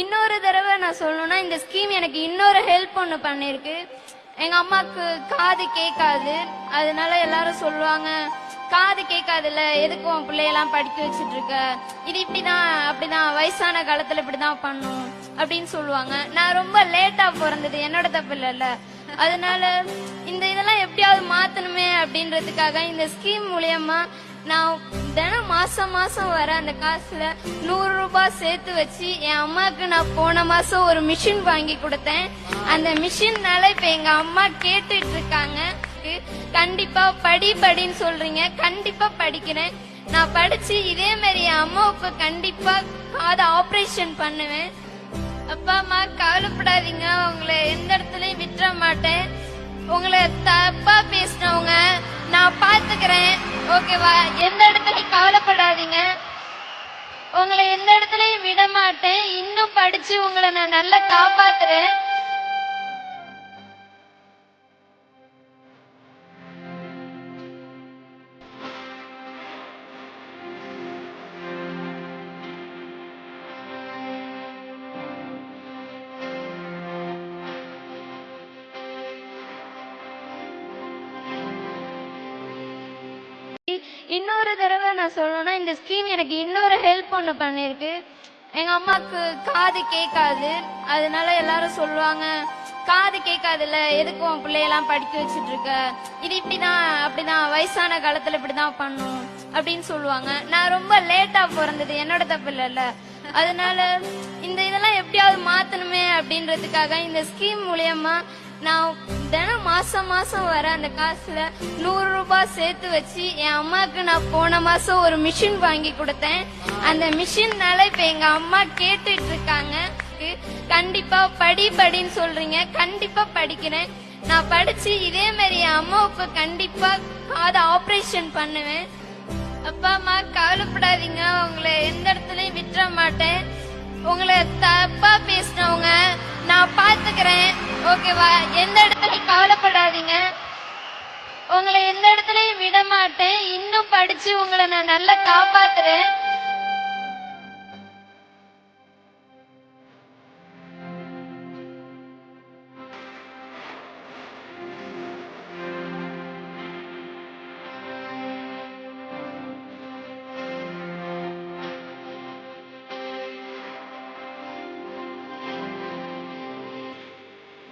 இன்னொரு தடவை நான் சொல்லணும்னா இந்த ஸ்கீம் எனக்கு இன்னொரு ஹெல்ப் ஒன்று பண்ணிருக்கு. எங்க அம்மாக்கு காது கேட்காது. அதனால எல்லாரும் சொல்லுவாங்க காது கேட்காதுல்ல எதுக்கு உன் பிள்ளையெல்லாம் படிக்க வச்சுட்டு இருக்க இது இப்படிதான் அப்படிதான் வயசான காலத்துல இப்படிதான் பண்ணும் அப்படின்னு சொல்லுவாங்க. நான் ரொம்ப லேட்டா பிறந்தது என்னோட தப்பு இல்லைல்ல அதனால இந்த இதெல்லாம் எப்படியாவது மாத்தணுமே அப்படின்றதுக்காக இந்த ஸ்கீம் மூலியமா நான் தினம் மாசம் மாசம் வர அந்த காசுல நூறு ரூபாய் சேர்த்து வச்சு என் அம்மாக்கு நான் போன மாசம் ஒரு மிஷின் வாங்கி கொடுத்தேன். அந்த மிஷின்னால இப்ப எங்க அம்மா கேட்டுட்டு இருக்காங்க கண்டிப்பா படி படின்னு சொல்றீங்க. கண்டிப்பா படிக்கிறேன். நான் படிச்சு இதே மாதிரி என் அம்மாவுக்கு கண்டிப்பா காது ஆபரேஷன் பண்ணுவேன். அப்பா அம்மா கவலைப்படாதீங்க. உங்களை எந்த இடத்துலயும் விட்டுற மாட்டேன். உங்களை தப்பா பேசினவங்க ஓகேவா? எந்த இடத்துலயும் கவலைப்படாதீங்க. உங்களை எந்த இடத்துலயும் விட மாட்டேன் இன்னும் படிச்சு உங்களை நான் நல்லா காப்பாத்துறேன். இன்னொரு தடவை நான் சொல்லணும்னா இந்த ஸ்கீம் எனக்கு இன்னொரு ஹெல்ப் ஒன்று பண்ணியிருக்கு எங்கள் அம்மாவுக்கு காது கேட்காது. அதனால எல்லாரும் சொல்லுவாங்க காது கேட்காதுல்ல எதுக்கு உன் பிள்ளையெல்லாம் படிக்க வச்சிட்டு இருக்க இது இப்படிதான் அப்படிதான் வயசான காலத்துல இப்படிதான் பண்ணும் அப்படின்னு சொல்லுவாங்க. நான் ரொம்ப லேட்டா பிறந்தது என்னோட தப்பு இல்லைல்ல அதனால இந்த இதெல்லாம் எப்படியாவது மாத்தணுமே அப்படின்றதுக்காக இந்த ஸ்கீம் மூலியமா நான் தினம் மாசம் மாசம் வர அந்த காசுல நூறு ரூபாய் சேர்த்து வச்சு என் அம்மாக்கு நான் போன மாசம் ஒரு மிஷின் வாங்கி கொடுத்தேன். அந்த மிஷின்னால இப்ப எங்க அம்மா கேட்டுட்டு இருக்காங்க. கண்டிப்பா படி படின்னு சொல்றீங்க. கண்டிப்பா படிக்கிறேன். நான் படிச்சு இதே மாதிரி என் அம்மாவுக்கு கண்டிப்பா காதை ஆபரேஷன் பண்ணுவேன். அப்பா அம்மா கவலைப்படாதீங்க. உங்களை எந்த இடத்துலயும் விட்டுற மாட்டேன். உங்களை தப்பா பேசினவங்க ஓகேவா? எந்த இடத்துலையும் கவலைப்படாதீங்க. உங்களை எந்த இடத்துலையும் விட மாட்டேன் இன்னும் படிச்சு உங்களை நான் நல்லா காப்பாத்துறேன்.